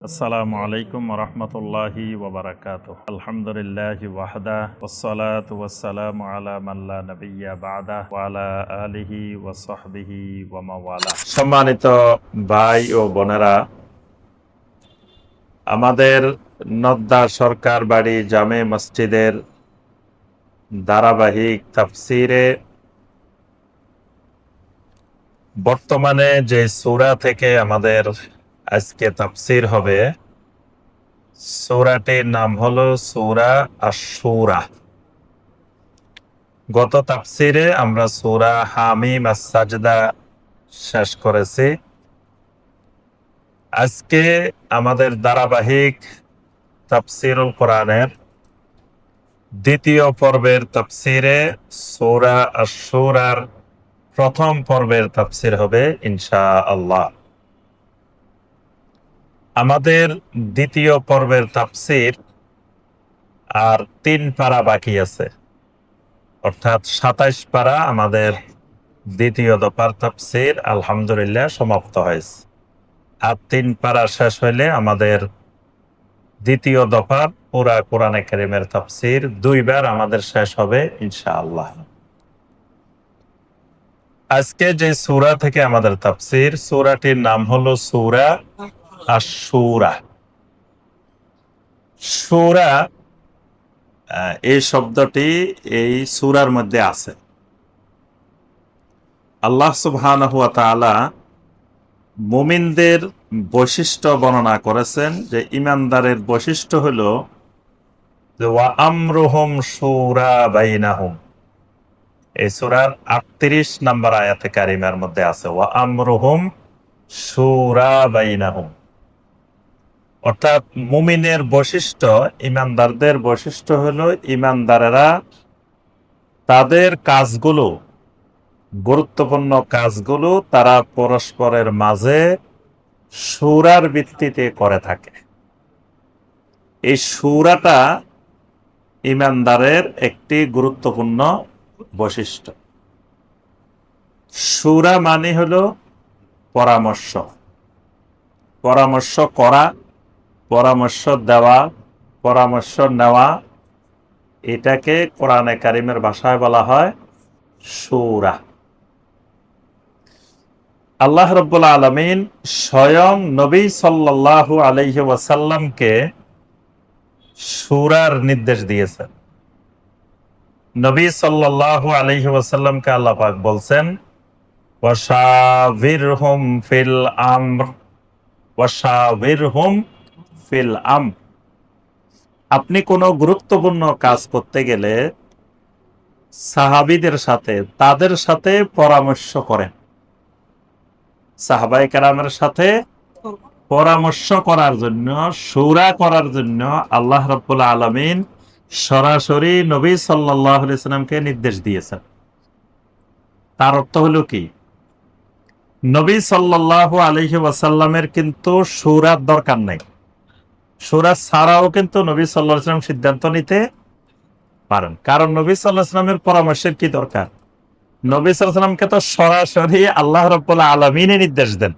আসসালামু আলাইকুম রহমতুল্লাহি ওবরাকাত ওয়াহদা ওসলাত আলা মাল্লা নবিয়া বাদা ওয়ালা আলিহি ওয়ামাওয়ালা সম্মানিত ভাই ও বোনেরা, আমাদের নদ্দা সরকার বাড়ি জামে মসজিদের ধারাবাহিক তাফসিরে বর্তমানে যে সূরা থেকে আমাদের আজকে তাফসির হবে সূরাটির নাম হলো সূরা আশ-শূরা গত তাফসিরে আমরা সূরা হামিম আস-সাজদা শেষ করেছি। আজকে আমাদের ধারাবাহিক তাফসিরুল কোরআনের দ্বিতীয় পর্বের তাফসিরে সূরা আশ-শূরার প্রথম পর্বের তাফসির হবে ইনশাআল্লাহ। আমাদের দ্বিতীয় পর্বের তাফসির আর তিন পারা বাকি আছে। অর্থাৎ সাতাইশ পারা আমাদের দ্বিতীয় দফার তাফসির আলহামদুলিল্লাহ সমাপ্ত হয়েছে। আর তিন পারা শেষ হইলে আমাদের দ্বিতীয় দফার পুরা কোরআনে কারিমের তাফসির দুইবার আমাদের শেষ হবে ইনশাআল্লাহ। আজকে যে সূরা থেকে আমাদের তাফসির, সূরাটির নাম হলো সূরা আশুরা সুরা। এই শব্দটি এই সুরার মধ্যে আছে। আল্লাহ সুবহানাহু ওয়া তাআলা মুমিনদের বৈশিষ্ট্য বর্ণনা করেছেন যে ইমানদারের বৈশিষ্ট্য হলো যে ওয়া আমরুহুম শুরা বাইনাহুম। এই সূরার 38 নম্বর আয়াতে কারিমার মধ্যে আছে, ওয়া আমরুহুম শুরা বাইনাহুম। অর্থাৎ মুমিনের বৈশিষ্ট্য, ইমানদারদের বৈশিষ্ট্য হলো ইমানদারেরা তাদের কাজগুলো, গুরুত্বপূর্ণ কাজগুলো তারা পরস্পরের মাঝে সুরার ভিত্তিতে করে থাকে। এই সুরাটা ইমানদারের একটি গুরুত্বপূর্ণ বৈশিষ্ট্য। সুরা মানে হলো পরামর্শ। পরামর্শ করা পরামর্শ দেওয়া, পরামর্শ নেওয়া, এটাকে কোরআনে কারিমের ভাষায় বলা হয় সুরা। আল্লাহ রব্বুল আলমিন স্বয়ং নবী সাল্লাল্লাহু আলাইহি ওয়াসাল্লামকে সুরার নির্দেশ দিয়েছেন। নবী সাল্লাল্লাহু আলাইহি ওয়াসাল্লামকে আল্লাহ পাক বলছেন, ওয়াশাবিরহুম ফিল আমর, ওয়াশাবিরহুম ফিল আম। আপনি কোনো গুরুত্বপূর্ণ কাজ করতে গেলে সাহাবিদের সাথে, তাদের সাথে পরামর্শ করেন। সাহাবাই কারামের সাথে পরামর্শ করার জন্য, সুরা করার জন্য আল্লাহ রব্বুল আলমিন সরাসরি নবী সাল্লাহ ইসলামকে নির্দেশ দিয়েছেন। তার অর্থ হলো কি? নবী সাল্লাহ আলহি ওয়াসাল্লামের কিন্তু সুরার দরকার নাই। সুরা ছাড়াও কিন্তু নবী সাল্লাহ ইসলাম সিদ্ধান্ত নিতে পারেন। কারণ নবী সাল্লাহ ইসলামের পরামর্শের কি দরকার? নবী সাল্লামকে তো সরাসরি আল্লাহ রব্বুল্লাহ আলমিনে নির্দেশ দেন।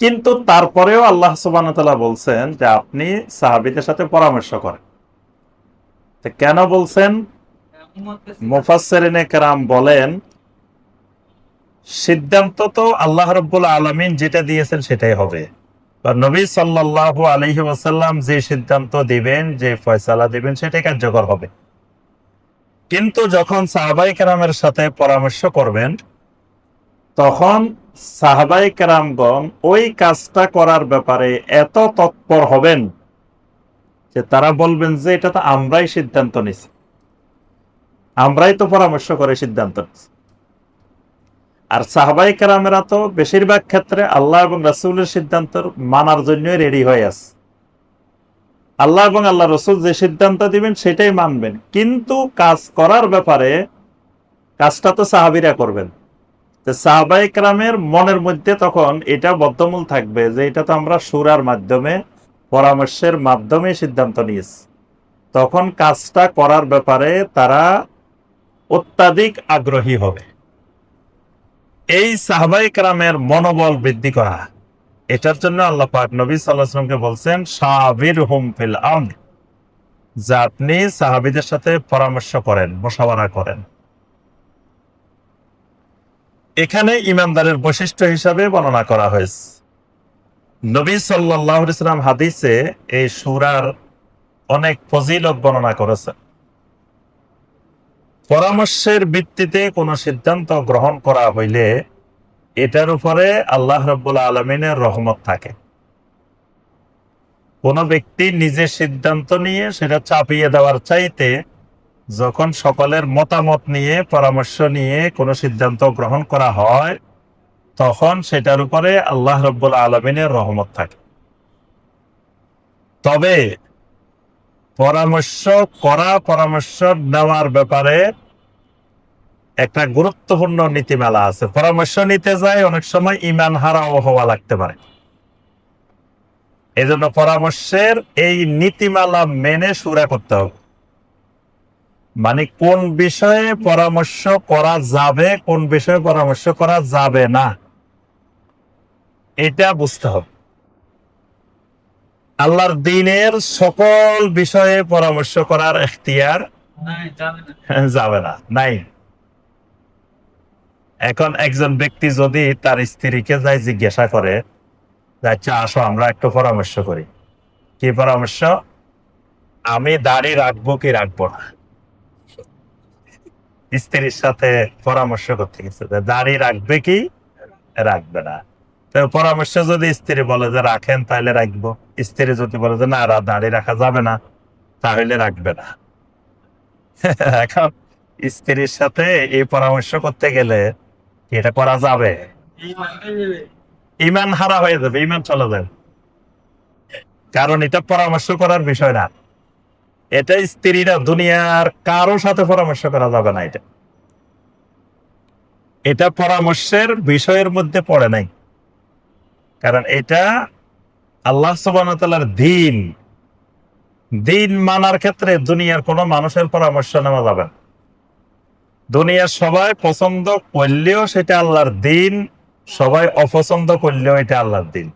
কিন্তু তারপরেও আল্লাহ সুবান বলছেন যে আপনি সাহাবিদের সাথে পরামর্শ করেন। কেন বলছেন? মুফাসসিরিনে কেরাম বলেন, সিদ্ধান্ত তো আল্লাহ রব্বুল আলমিন যেটা দিয়েছেন সেটাই হবে। নবী সাল্লাল্লাহু আলাইহি ওয়াসাল্লাম যে সিদ্ধান্ত দিবেন, যে ফয়সালা দিবেন সেটাই কার্যকর হবে। কিন্তু যখন সাহাবাই কেরামের সাথে পরামর্শ করবেন, তখন সাহাবাই কেরামগণ ওই কাজটা করার ব্যাপারে এত তৎপর হবেন যে তারা বলবেন যে, এটা তো আমরাই সিদ্ধান্ত নিছি। আমরাই তো পরামর্শ করে সিদ্ধান্ত নিছি। আর সাহাবাই কেরামেরা তো বেশিরভাগ ক্ষেত্রে আল্লাহ এবং রাসুলের সিদ্ধান্ত মানার জন্যই রেডি হয়ে আছে। আল্লাহ এবং আল্লাহ রসুল যে সিদ্ধান্ত দিবেন সেটাই মানবেন। কিন্তু কাজ করার ব্যাপারে কাজটা তো সাহাবিরা করবেন। তো সাহাবাই কেরামের মনের মধ্যে তখন এটা বদ্ধমূল থাকবে যে এটা তো আমরা সুরার মাধ্যমে, পরামর্শের মাধ্যমে সিদ্ধান্ত নিয়েছি। তখন কাজটা করার ব্যাপারে তারা অত্যাধিক আগ্রহী হবে। এই সাহাবাই কারামের মনোবল বৃদ্ধি করা। এটার জন্য আল্লাহ পাক নবী সাল্লাহামকে বলছেন সাবির হুম ফিল আমর। যা আপনি সাহাবিদের সাথে পরামর্শ করেন, মোশাওয়ারা করেন। এখানে ইমানদারের বৈশিষ্ট্য হিসাবে বর্ণনা করা হয়েছে। নবী সাল্লাহ ইসলাম হাদিসে এই সুরার অনেক ফজিলত বর্ণনা করেছে পরামর্শের ভিত্তিতে কোনো সিদ্ধান্ত গ্রহণ করা হইলে এটার উপরে আল্লাহ রব্বুল আলমিনের রহমত থাকে। কোন ব্যক্তি নিজে সিদ্ধান্ত নিয়ে সেটা চাপিয়ে দেওয়ার চাইতে যখন সকলের মতামত নিয়ে, পরামর্শ নিয়ে কোনো সিদ্ধান্ত গ্রহণ করা হয়, তখন সেটার উপরে আল্লাহ রব্বুল আলমিনের রহমত থাকে। তবে পরামর্শ, করা পরামর্শ নেওয়ার ব্যাপারে একটা গুরুত্বপূর্ণ নীতিমালা আছে। পরামর্শ নিতে যায়, অনেক সময় ইমান হারাও হওয়া লাগতে পারে। এজন্য পরামর্শের এই নীতিমালা মেনে সুরা করতে হবে। মানে কোন বিষয়ে পরামর্শ করা যাবে, কোন বিষয়ে পরামর্শ করা যাবে না, এটা বুঝতে হবে। আল্লাহর দিনের সকল বিষয়ে পরামর্শ করার এখতিয়ার যাবে না নাই। এখন একজন ব্যক্তি যদি তার স্ত্রীকে যাই জিজ্ঞাসা করে আচ্ছা আসো আমরা একটু পরামর্শ করি। কি পরামর্শ? আমি দাড়ি রাখব কি রাখব না? স্ত্রীর সাথে পরামর্শ করতে গেছে দাড়ি রাখবে কি? রাখবে না। পরামর্শ যদি স্ত্রী বলে যে রাখেন, তাহলে রাখব। স্ত্রী যদি বলে যে না রা- দাড়ি রাখা যাবে না, তাহলে রাখবে না। এখন স্ত্রীর সাথে এই পরামর্শ করতে গেলে এটা করা যাবে? ইমান হারা হয়ে যাবে, ইমান চলে যাবে। কারণ এটা পরামর্শ করার বিষয় না। এটা স্ত্রীরা দুনিয়ার কারও সাথে পরামর্শ করা যাবে না এটা। এটা পরামর্শের বিষয়ের মধ্যে পড়ে নাই। কারণ এটা আল্লাহ সুবাহর দিন। দিন মানার ক্ষেত্রে দুনিয়ার কোনো মানুষের পরামর্শ নেওয়া যাবে না। দুনিয়ার সবাই পছন্দ করলেও সেটা আল্লাহর দিন, সবাই অপছন্দ করলেও এটা আল্লাহর দিন।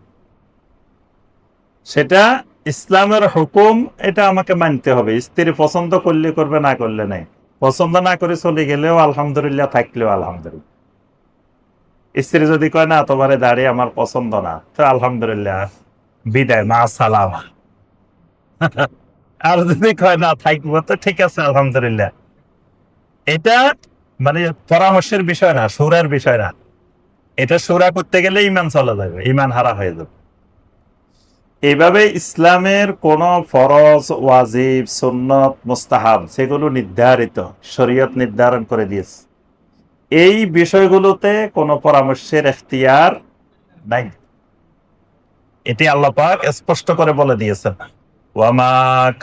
সেটা ইসলামের হুকুম, এটা আমাকে মানতে হবে। স্ত্রী পছন্দ করলে করবে, না করলে নাই। পছন্দ না করে চলে গেলেও আলহামদুলিল্লাহ, থাকলেও আলহামদুলিল্লাহ। স্ত্রী যদি কয়, না, তোমার দাঁড়িয়ে আমার পছন্দ না। তো আলহামদুলিল্লাহ, বিদায়, মা, সালাম। আর যদি কয়, না, থাকব, তো ঠিক আছে, আলহামদুলিল্লাহ। এটা মানে পরামর্শের বিষয় না, সুরার বিষয় না। এটা সুরা করতে গেলে ইমান চলে যাবে ইমান হারা হয়ে যাবে। এইভাবে ইসলামের কোন ফরজ, ওয়াজিব, সুন্নত, মুস্তাহাব, সেগুলো নির্ধারিত, শরীয়ত নির্ধারণ করে দিয়েছে। এই বিষয়গুলোতে কোনো পরামর্শের এখতিয়ার নাই। এটি আল্লাহ পাক স্পষ্ট করে বলে দিয়েছেন। ওয়ামা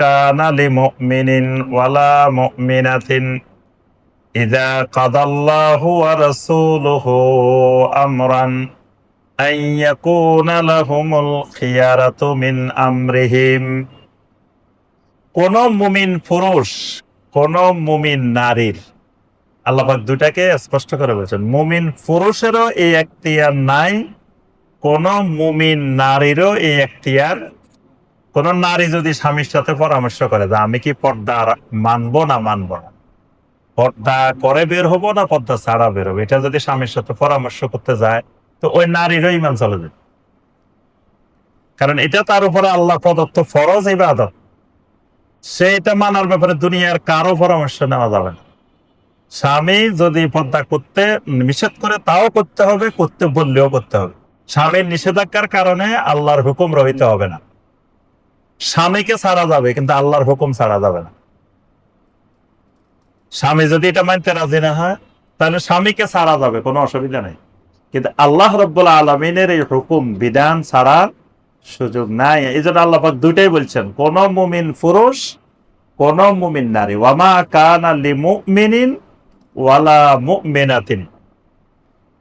কানালি মুমিনিন ওয়ালা মুমিনাতিন ইযা কাদাল্লাহু ওয়া রাসূলুহু আমরান আন ইয়াকুনা লাহুমুল খিয়ারাতু মিন আমরিহিম। কোন মুমিন পুরুষ, কোন মুমিন নারীর আল্লাপাক দুটাকে স্পষ্ট করে বলছেন, মুমিন পুরুষেরও এই এখতিয়ার নাই, কোন মুমিন নারীরও এই এখতিয়ার, কোন নারী যদি স্বামীর সাথে পরামর্শ করে যে আমি কি পর্দা মানবো না মানবো না? পর্দা করে বের হব না পর্দা ছাড়া বের হব? এটা যদি স্বামীর সাথে পরামর্শ করতে যায়, তো ওই নারীরও ইমান চলে যাবে। কারণ এটা তার উপরে আল্লাহ প্রদত্ত ফরজ ইবাদত। সে এটা মানার ব্যাপারে দুনিয়ার কারও পরামর্শ নেওয়া যাবে না। স্বামী যদি পদ্মা করতে নিষেধ করে, তাও করতে হবে, করতে বললেও করতে হবে। স্বামীর নিষেধাজ্ঞার কারণে আল্লাহর হুকুম রহিত হবে না। স্বামীকে ছাড়া যাবে, কিন্তু আল্লাহর হুকুম ছাড়া যাবে না। স্বামী যদি এটা মানতে রাজি না হয়, তাহলে স্বামীকে ছাড়া যাবে, কোনো অসুবিধা নেই। কিন্তু আল্লাহ রব্বুল আলমিনের এই হুকুম, বিধান ছাড়ার সুযোগ নাই। এই জন্য আল্লাহ দুইটাই বলছেন, কোন মুমিন পুরুষ, কোন মুমিন নারী। ওয়ামা কানা লি মুমিনিন ওয়ালা মুমিনাতিন।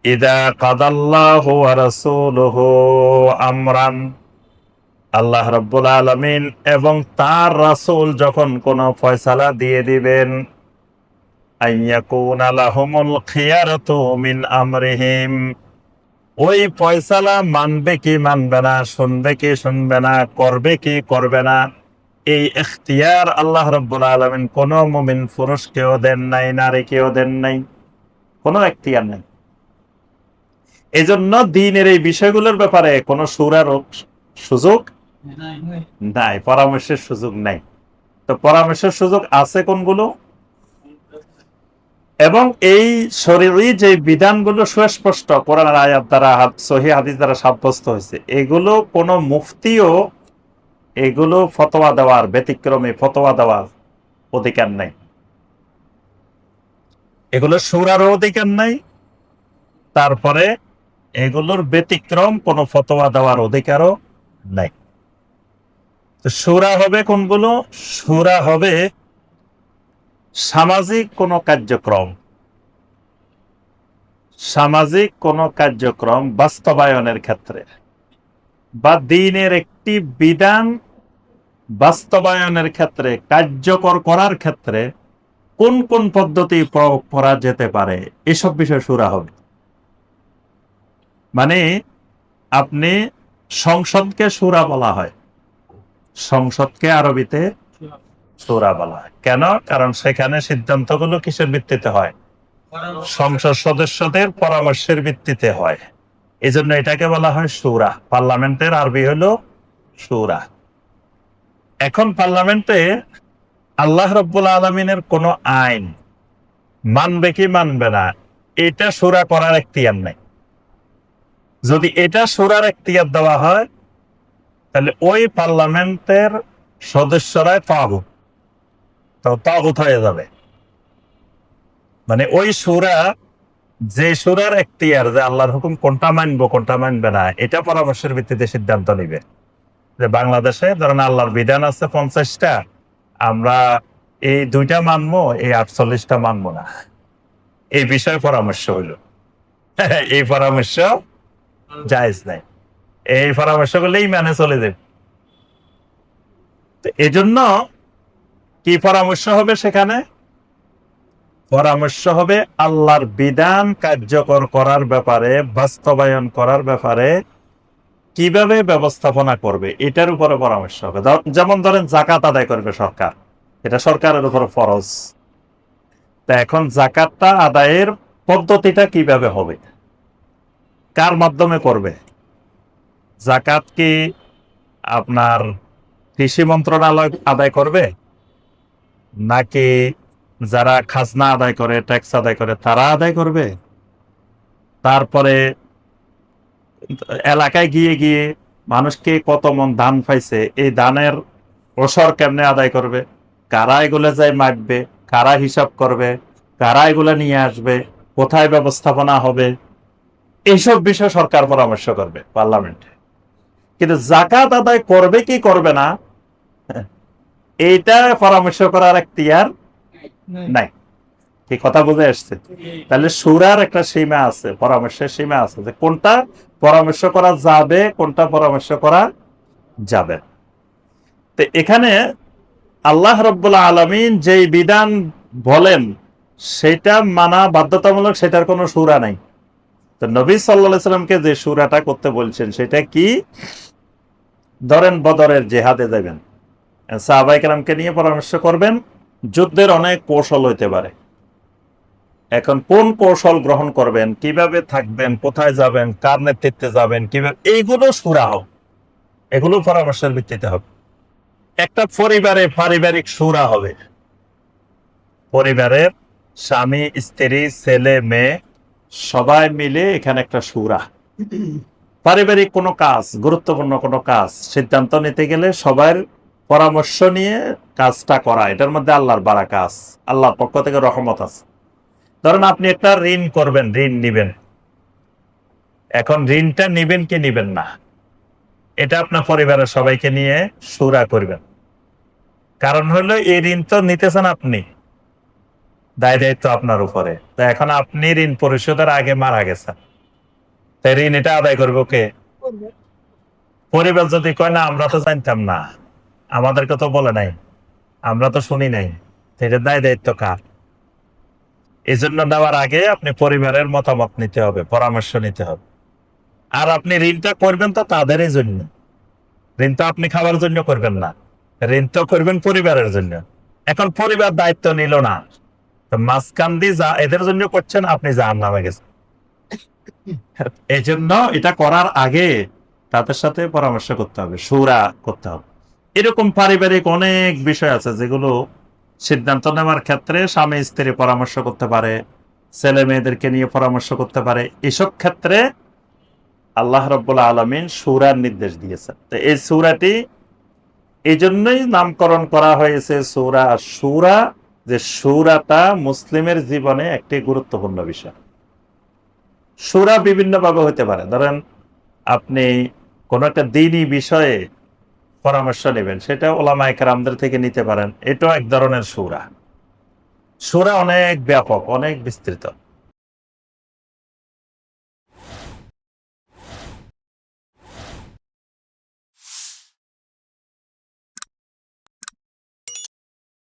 ইদা কাদাল্লাহু ওয়া রাসূলুহু আমরান। আল্লাহ রব্বুল আলামিন এবং তার রাসূল যখন কোন ফয়সালা দিয়ে দিবেন আইয়াকুনা লাহুমুল খিয়ারাতু মিন আমরিহিম। ওই ফয়সালা মানবে কি মানবে না, শুনবে কি শুনবে না, করবে কি করবে না এই এখতিয়ার আল্লাহ রব্বুল আলমিন কোন মুমিন পুরুষকেও দেন নাই নারীকেও দেন নাই, কোনো এখতিয়ার নেই। এই জন্য দিনের এই বিষয়গুলোর ব্যাপারে কোনো সুরার সুযোগ নাই, পরামর্শের সুযোগ নাই। তো পরামর্শের সুযোগ আছে কোনগুলো? এবং এই শরীরই যে বিধানগুলো সুস্পষ্ট, কোরআনের আয়াত দ্বারা, সহি হাদিস দ্বারা সাব্যস্ত হয়েছে, এগুলো কোনো মুফতিও এগুলো ফতোয়া দেওয়ার, ব্যতিক্রমে ফতোয়া দেওয়ার অধিকার নাই। এগুলো সুরারও অধিকার নাই। তারপরে এগুলোর ব্যতিক্রম কোনো ফতোয়া দেওয়ার অধিকারও নাই। সুরা হবে কোনগুলো? সুরা হবে সামাজিক কোনো কার্যক্রম। সামাজিক কোনো কার্যক্রম বাস্তবায়নের ক্ষেত্রে বা দিনের একটি বিধান বাস্তবায়নের ক্ষেত্রে, কার্যকর করার ক্ষেত্রে কোন কোন পদ্ধতি প্রয়োগ করা যেতে পারে? এসব বিষয়ে সুরা হবে। মানে আপনি সংসদকে সুরা বলা হয়। সংসদকে আরবিতে সুরা বলা হয়। কেন? কারণ সেখানে সিদ্ধান্তগুলো কিসের ভিত্তিতে হয়? সংসদ সদস্যদের পরামর্শের ভিত্তিতে হয়। এই জন্য এটাকে বলা হয় সুরা। পার্লামেন্টের আরবি হলো সুরা। এখন পার্লামেন্টে আল্লাহ রব্বুল আলমিনের কোন আইন মানবে কি মানবে না, এটা সুরা করার এখতিয়ার নেই। যদি এটা সুরার এখতিয়ার দেওয়া হয়, তাহলে ওই পার্লামেন্টের সদস্যরাই তাগুত। তাগুত হয়ে যাবে। মানে ওই সুরা, যে সুরার এখতিয়ার যে আল্লাহর হুকুম কোনটা মানবো, কোনটা মানবে না, এটা পরামর্শের ভিত্তিতে সিদ্ধান্ত নিবে। যে বাংলাদেশে ধরেন আল্লাহর বিধান আছে পঞ্চাশটা, আমরা এই দুইটা মানবো, এই আটচল্লিশটা মানবো না। এই বিষয়ে পরামর্শ হইল। এই পরামর্শ জায়েজ নাই। এই পরামর্শ করলেই মানে চলে যাবে। তো এজন্য কি পরামর্শ হবে সেখানে? পরামর্শ হবে আল্লাহর বিধান কার্যকর করার ব্যাপারে, বাস্তবায়ন করার ব্যাপারে কীভাবে ব্যবস্থাপনা করবে, এটার উপরে পরামর্শ হবে। যেমন ধরেন জাকাত আদায় করবে সরকার, এটা সরকারের উপর ফরজ। তা এখন জাকাতটা আদায়ের পদ্ধতিটা কীভাবে হবে? কার মাধ্যমে করবে? জাকাত কি আপনার কৃষি মন্ত্রণালয় আদায় করবে? নাকি যারা খাজনা আদায় করে, ট্যাক্স আদায় করে, তারা আদায় করবে? তারপরে এলাকায় গিয়ে গিয়ে মানুষকে কত মন দান পাইছে এই ধানের ওসর কেমনে আদায় করবে? কারা এগুলো যায় মাপবে? কারা হিসাব করবে? কারা এগুলো নিয়ে আসবে? কোথায় ব্যবস্থাপনা হবে? এইসব বিষয়ে সরকার পরামর্শ করবে পার্লামেন্টে। কিন্তু জাকাত আদায় করবে কি করবে না? এইটা পরামর্শ করার এখতিয়ার নাই। কথা বুঝে আসছে তাহলে সুরার একটা সীমা আছে পরামর্শের সীমা আছে যে কোনটা পরামর্শ করা যাবে, কোনটা পরামর্শ করা যাবে? তো এখানে আল্লাহ রব্বুল্লাহ আলমিন যেই বিধান বলেন, সেটা মানা বাধ্যতামূলক, সেটার কোনো সুরা নাই। তো নবী সাল্লাহ সাল্লামকে যে সুরাটা করতে বলছেন, সেটা কি? ধরেন বদরের জেহাদে যাবেন। সাহাবাইকালামকে নিয়ে পরামর্শ করবেন। যুদ্ধের অনেক কৌশল হইতে পারে। এখন কোন কৌশল গ্রহণ করবেন, কীভাবে থাকবেন, কোথায় যাবেন, কার নেতৃত্বে যাবেন, কীভাবে এইগুলো সুরা হোক এগুলো পরামর্শের ভিত্তিতে হবে। একটা পরিবারে পারিবারিক সুরা হবে। পরিবারের স্বামী, স্ত্রী, ছেলে, মেয়ে, সবাই মিলে এখানে একটা সুরা পারিবারিক কোনো কাজ, গুরুত্বপূর্ণ কোনো কাজ, সিদ্ধান্ত নিতে গেলে সবার পরামর্শ নিয়ে কাজটা করা। এটার মধ্যে আল্লাহর বাড়া কাজ আল্লাহর পক্ষ থেকে রহমত আছে। ধরেন আপনি একটা ঋণ করবেন, ঋণ নিবেন। এখন ঋণটা নিবেন কি নিবেন না? এটা আপনার পরিবারের সবাইকে নিয়ে সুরা করবেন। কারণ হলো এই ঋণ তো নিতেছেন আপনি। দায় দায়িত্ব আপনার উপরে। তো এখন আপনি ঋণ পরিশোধের আগে মারা গেছেন। তাই ঋণ এটা আদায় করব কে? পরিবার যদি কয়, না, আমরা তো জানতাম না। আমাদেরকে তো বলে নাই। আমরা তো শুনি নাই। এটা দায় দায়িত্ব কার? এই জন্য নেওয়ার আগে আপনি পরিবারের মতামত নিতে হবে, পরামর্শ নিতে হবে। আর আপনি ঋণটা করবেন তো তাদেরই জন্য। ঋণ তো আপনি খাবার জন্য করবেন না। ঋণ তো করবেন পরিবারের জন্য। এখন পরিবার দায়িত্ব নিল না। মাঝখান দিয়ে যা এদের জন্য করছেন, আপনি যার নামে গেছেন। এই জন্য এটা করার আগে তাদের সাথে পরামর্শ করতে হবে, সুরা করতে হবে। এরকম পারিবারিক অনেক বিষয় আছে যেগুলো সিদ্ধান্ত নেওয়ার ক্ষেত্রে স্বামী স্ত্রী পরামর্শ করতে পারে, ছেলে মেয়েদেরকে নিয়ে পরামর্শ করতে পারে। এসব ক্ষেত্রে আল্লাহ রব্বুল আলমিন সুরার নির্দেশ দিয়েছেন। তো এই সুরাটি এই জন্যই নামকরণ করা হয়েছে সুরা সুরা যে সুরাটা মুসলিমের জীবনে একটি গুরুত্বপূর্ণ বিষয়। সুরা বিভিন্নভাবে হতে পারে। ধরেন, আপনি কোনো একটা দিনই বিষয়ে পরামর্শ নেবেন। সেটা ওলামা একরামদের থেকে নিতে পারেন। এটাও এক ধরনের সুরা। সুরা অনেক ব্যাপক, অনেক বিস্তৃত।